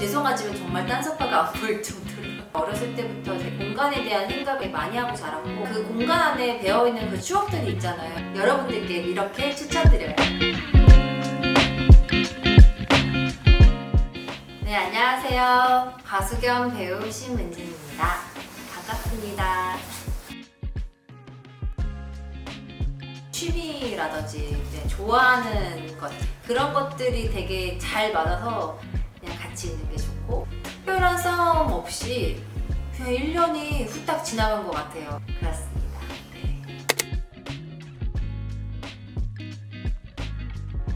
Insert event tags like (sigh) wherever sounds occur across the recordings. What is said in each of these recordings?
죄송하지만 정말 딴 소파가 안 보일 정도로. 어렸을 때부터 제 공간에 대한 생각을 많이 하고 자랐고 그 공간 안에 배어있는 그 추억들이 있잖아요. 여러분들께 이렇게 추천드려요. 네 안녕하세요. 가수 겸 배우 신문진입니다. 반갑습니다. 취미라든지 좋아하는 것 그런 것들이 되게 잘 맞아서 같이 있는 게 좋고 특별한 싸움 없이 그냥 1년이 후딱 지나간 것 같아요. 그렇습니다. 네.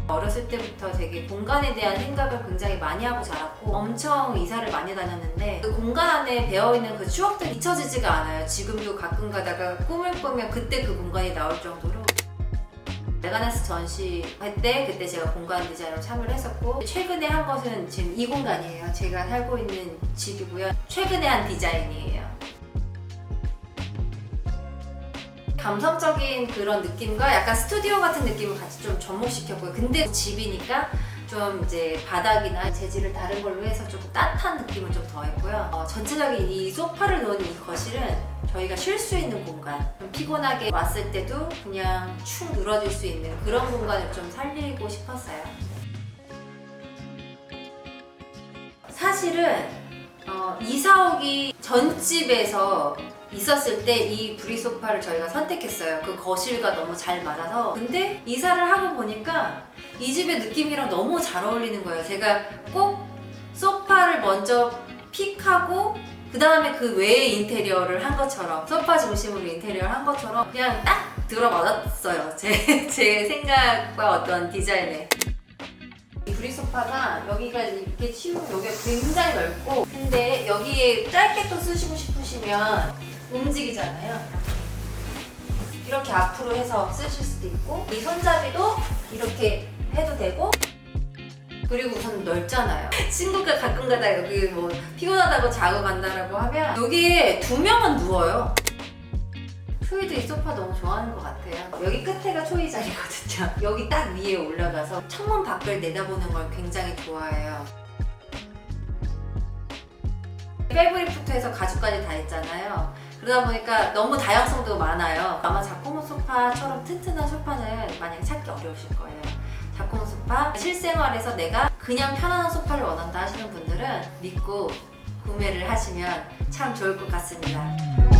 어렸을 때부터 되게 공간에 대한 생각을 굉장히 많이 하고 자랐고 엄청 이사를 많이 다녔는데 그 공간 안에 배어있는 그 추억들이 잊혀지지가 않아요. 지금도 가끔 가다가 꿈을 꾸면 그때 그 공간이 나올 정도로 메가네스 전시회 때 그때 제가 공간 디자이너로 참여를 했었고 최근에 한 것은 지금 이 공간이에요. 제가 살고 있는 집이고요. 최근에 한 디자인이에요. 감성적인 그런 느낌과 약간 스튜디오 같은 느낌을 같이 좀 접목시켰고요. 근데 집이니까 좀 이제 바닥이나 재질을 다른 걸로 해서 조금 따뜻한 느낌을 좀 더했고요. 어, 전체적인 이 소파를 놓은 이 거실은 저희가 쉴 수 있는 공간, 좀 피곤하게 왔을 때도 그냥 축 늘어질 수 있는 그런 공간을 좀 살리고 싶었어요. 사실은 어, 이사 오기 전집에서 있었을 때 이 브리 소파를 저희가 선택했어요. 그 거실과 너무 잘 맞아서. 근데 이사를 하고 보니까 이 집의 느낌이랑 너무 잘 어울리는 거예요. 제가 꼭 소파를 먼저 픽하고 그 다음에 그 외의 인테리어를 한 것처럼 소파 중심으로 인테리어를 한 것처럼 그냥 딱 들어맞았어요. (laughs) 제, 제 생각과 어떤 디자인에. 이 브리 소파가 여기가 이렇게 치우면 여기가 굉장히 넓고 근데 여기에 짧게 또 쓰시고 싶으시면 움직이잖아요. 이렇게 앞으로 해서 쓰실 수도 있고 이 손잡이도 이렇게 그리고 우선 넓잖아요. 친구가 가끔 가다 여기 뭐 피곤하다고 자고 간다라고 하면 여기에 두 명은 누워요. 초이도 이 소파 너무 좋아하는 것 같아요. 여기 끝에가 초이 자리거든요. (laughs) 여기 딱 위에 올라가서 창문 밖을 내다보는 걸 굉장히 좋아해요. 패브릭부터 해서 가죽까지 다 있잖아요. 그러다 보니까 너무 다양성도 많아요. 아마 자코모 소파처럼 튼튼한 소파는 만약에 찾기 어려우실 거예요. 자코모 소파 실생활에서 내가 그냥 편안한 소파를 원한다 하시는 분들은 믿고 구매를 하시면 참 좋을 것 같습니다.